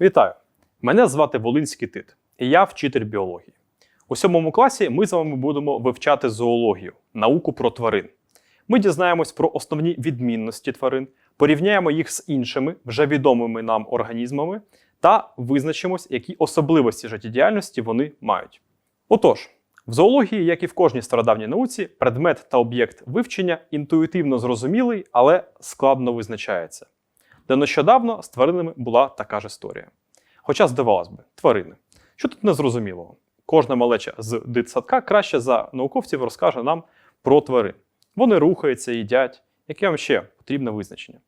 Вітаю! Мене звати Волинський Тит, і я вчитель біології. У сьомому класі ми з вами будемо вивчати зоологію, науку про тварин. Ми дізнаємось про основні відмінності тварин, порівняємо їх з іншими вже відомими нам організмами та визначимось, які особливості життєдіяльності вони мають. Отож, в зоології, як і в кожній стародавній науці, предмет та об'єкт вивчення інтуїтивно зрозумілий, але складно визначається. Де нещодавно з тваринами була така ж історія. Хоча, здавалось би, тварини. Що тут незрозумілого? Кожна малеча з дитсадка краще за науковців розкаже нам про тварин. Вони рухаються, їдять, яке вам ще потрібне визначення.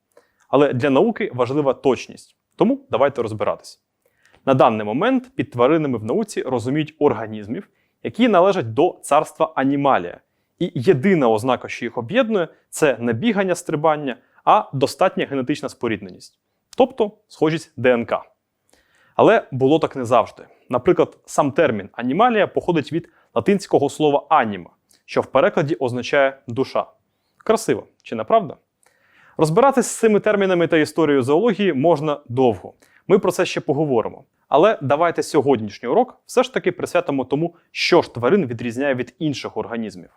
Але для науки важлива точність, тому давайте розбиратись. На даний момент під тваринами в науці розуміють організмів, які належать до царства анімалія. І єдина ознака, що їх об'єднує, це не бігання стрибання, а достатня генетична спорідненість, тобто схожість ДНК. Але було так не завжди. Наприклад, сам термін анімалія походить від латинського слова аніма, що в перекладі означає душа. Красиво, чи не правда? Розбиратись з цими термінами та історією зоології можна довго. Ми про це ще поговоримо. Але давайте сьогоднішній урок все ж таки присвятимо тому, що ж тварин відрізняє від інших організмів.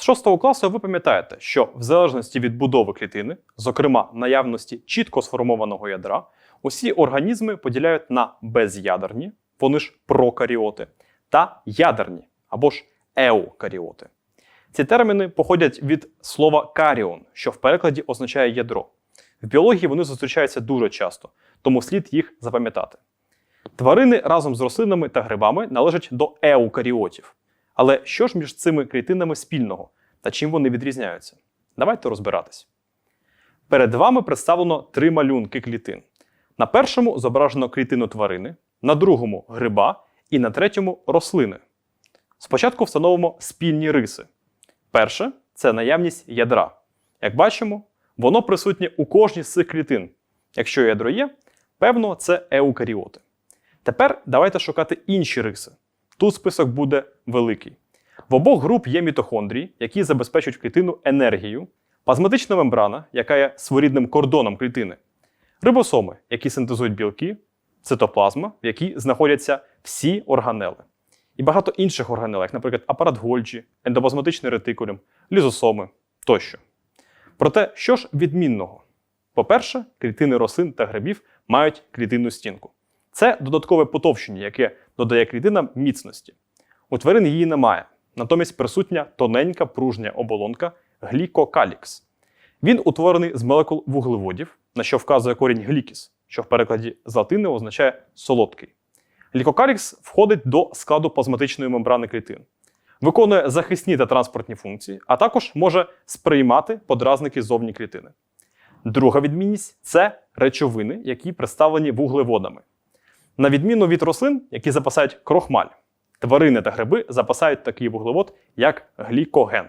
З 6 класу ви пам'ятаєте, що в залежності від будови клітини, зокрема наявності чітко сформованого ядра, усі організми поділяють на безядерні, вони ж прокаріоти, та ядерні або ж еукаріоти. Ці терміни походять від слова каріон, що в перекладі означає ядро. В біології вони зустрічаються дуже часто, тому слід їх запам'ятати. Тварини разом з рослинами та грибами належать до еукаріотів. Але що ж між цими клітинами спільного та чим вони відрізняються? Давайте розбиратись. Перед вами представлено три малюнки клітин. На першому зображено клітину тварини, на другому гриба і на третьому рослини. Спочатку встановимо спільні риси. Перше це наявність ядра. Як бачимо, воно присутнє у кожній з цих клітин. Якщо ядро є, певно, це еукаріоти. Тепер давайте шукати інші риси. Тут список буде великий. В обох груп є мітохондрії, які забезпечують клітину енергію, плазматична мембрана, яка є своєрідним кордоном клітини, рибосоми, які синтезують білки, цитоплазма, в якій знаходяться всі органели, і багато інших органел, як, наприклад, апарат Гольджі, ендоплазматичний ретикулюм, лізосоми тощо. Проте, що ж відмінного? По-перше, клітини рослин та грибів мають клітинну стінку. Це додаткове потовщення, яке додає клітинам міцності. У тварин її немає, натомість присутня тоненька пружня оболонка глікокалікс. Він утворений з молекул вуглеводів, на що вказує корінь глікіс, що в перекладі з латини означає солодкий. Глікокалікс входить до складу плазматичної мембрани клітин, виконує захисні та транспортні функції, а також може сприймати подразники зовні клітини. Друга відмінність це речовини, які представлені вуглеводами. На відміну від рослин, які запасають крохмаль, тварини та гриби запасають такий вуглевод, як глікоген.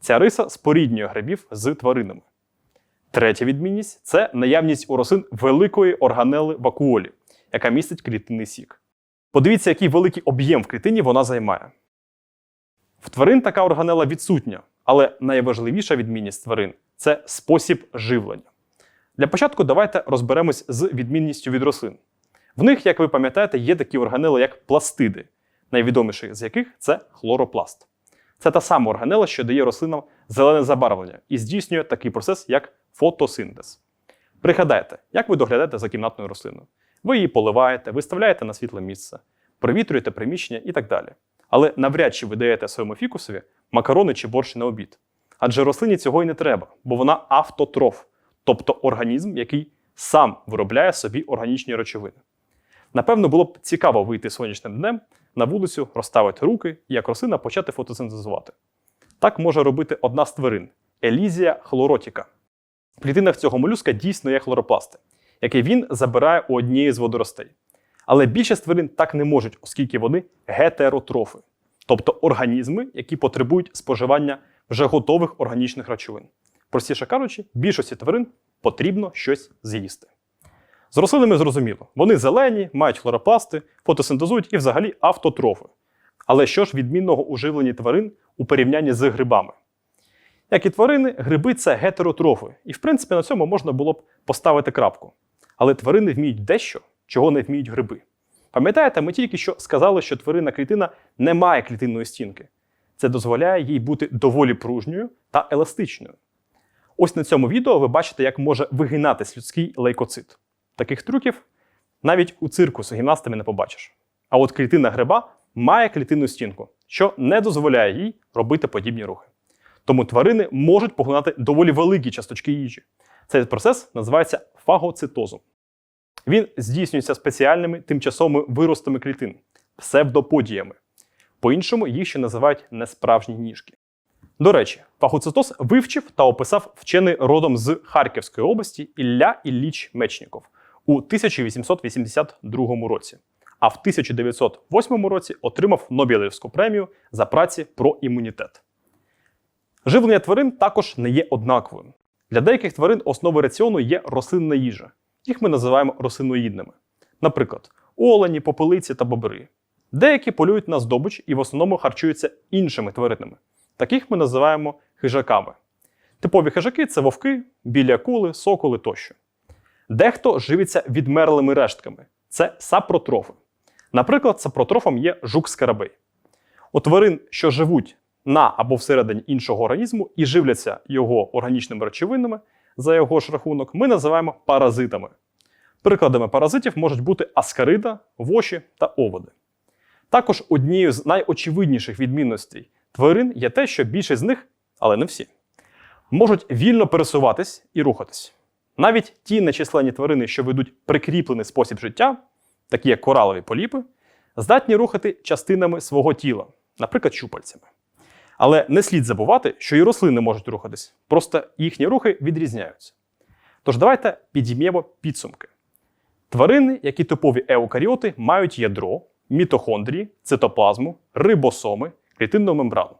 Ця риса споріднює грибів з тваринами. Третя відмінність це наявність у рослин великої органели вакуолі, яка містить клітинний сік. Подивіться, який великий об'єм в клітині вона займає. В тварин така органела відсутня, але найважливіша відмінність тварин це спосіб живлення. Для початку давайте розберемось з відмінністю від рослин. В них, як ви пам'ятаєте, є такі органели, як пластиди, найвідоміший з яких це хлоропласт. Це та сама органела, що дає рослинам зелене забарвлення і здійснює такий процес, як фотосинтез. Пригадайте, як ви доглядаєте за кімнатною рослиною. Ви її поливаєте, виставляєте на світле місце, провітрюєте приміщення і так далі. Але навряд чи ви даєте своєму фікусові макарони чи борщ на обід. Адже рослині цього й не треба, бо вона автотроф, тобто організм, який сам виробляє собі органічні речовини. Напевно, було б цікаво вийти сонячним днем на вулицю, розставити руки і як рослина почати фотосинтезувати. Так може робити одна з тварин Елізія хлоротіка. В клітинах цього молюска дійсно є хлоропласти, які він забирає у однієї з водоростей. Але більшість тварин так не можуть, оскільки вони гетеротрофи, тобто організми, які потребують споживання вже готових органічних речовин. Простіше кажучи, більшості тварин потрібно щось з'їсти. З рослинами зрозуміло, вони зелені, мають хлоропласти, фотосинтезують і взагалі автотрофи. Але що ж відмінного у живленні тварин у порівнянні з грибами? Як і тварини, гриби це гетеротрофи, і в принципі на цьому можна було б поставити крапку. Але тварини вміють дещо, чого не вміють гриби. Пам'ятаєте, ми тільки що сказали, що тваринна клітина не має клітинної стінки. Це дозволяє їй бути доволі пружньою та еластичною. Ось на цьому відео ви бачите, як може вигинатись людський лейкоцит. Таких трюків навіть у цирку з гімнастами не побачиш. А от клітина гриба має клітинну стінку, що не дозволяє їй робити подібні рухи. Тому тварини можуть поглинати доволі великі часточки їжі. Цей процес називається фагоцитозом. Він здійснюється спеціальними тимчасовими виростами клітин псевдоподіями. По-іншому їх ще називають несправжні ніжки. До речі, фагоцитоз вивчив та описав вчений родом з Харківської області Ілля Ілліч Мечніков у 1882 році. А в 1908 році отримав Нобелівську премію за праці про імунітет. Живлення тварин також не є однаковим. Для деяких тварин основою раціону є рослинна їжа. Їх ми називаємо рослиноїдними. Наприклад, олені, попелиці та бобри. Деякі полюють на здобич і в основному харчуються іншими тваринами. Таких ми називаємо хижаками. Типові хижаки це вовки, білі акули, соколи тощо. Дехто живиться відмерлими рештками це сапротрофи. Наприклад, сапротрофом є жук-скарабей. У тварин, що живуть на або всередині іншого організму і живляться його органічними речовинами за його ж рахунок, ми називаємо паразитами. Прикладами паразитів можуть бути аскарида, воші та оводи. Також однією з найочевидніших відмінностей тварин є те, що більшість з них, але не всі, можуть вільно пересуватись і рухатись. Навіть ті нечисленні тварини, що ведуть прикріплений спосіб життя, такі як коралові поліпи, здатні рухати частинами свого тіла, наприклад, щупальцями. Але не слід забувати, що і рослини можуть рухатись, просто їхні рухи відрізняються. Тож давайте підіймемо підсумки. Тварини, які типові еукаріоти, мають ядро, мітохондрії, цитоплазму, рибосоми, клітинну мембрану.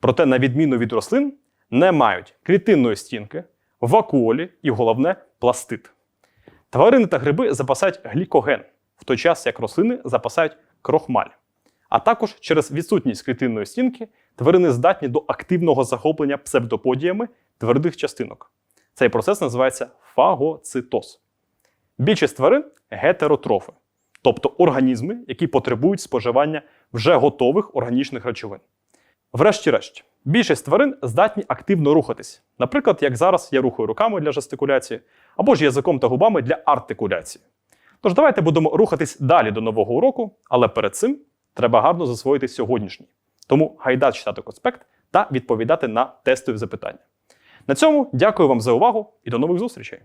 Проте, на відміну від рослин, не мають клітинної стінки, вакуолі і головне пластит. Тварини та гриби запасають глікоген, в той час як рослини запасають крохмаль. А також через відсутність клітинної стінки тварини здатні до активного захоплення псевдоподіями твердих частинок. Цей процес називається фагоцитоз. Більшість тварин гетеротрофи, тобто організми, які потребують споживання вже готових органічних речовин. Врешті-решт, більшість тварин здатні активно рухатись. Наприклад, як зараз я рухаю руками для жестикуляції, або ж язиком та губами для артикуляції. Тож давайте будемо рухатись далі до нового уроку, але перед цим треба гарно засвоїти сьогоднішній. Тому гайда читати конспект та відповідати на тестові запитання. На цьому дякую вам за увагу і до нових зустрічей!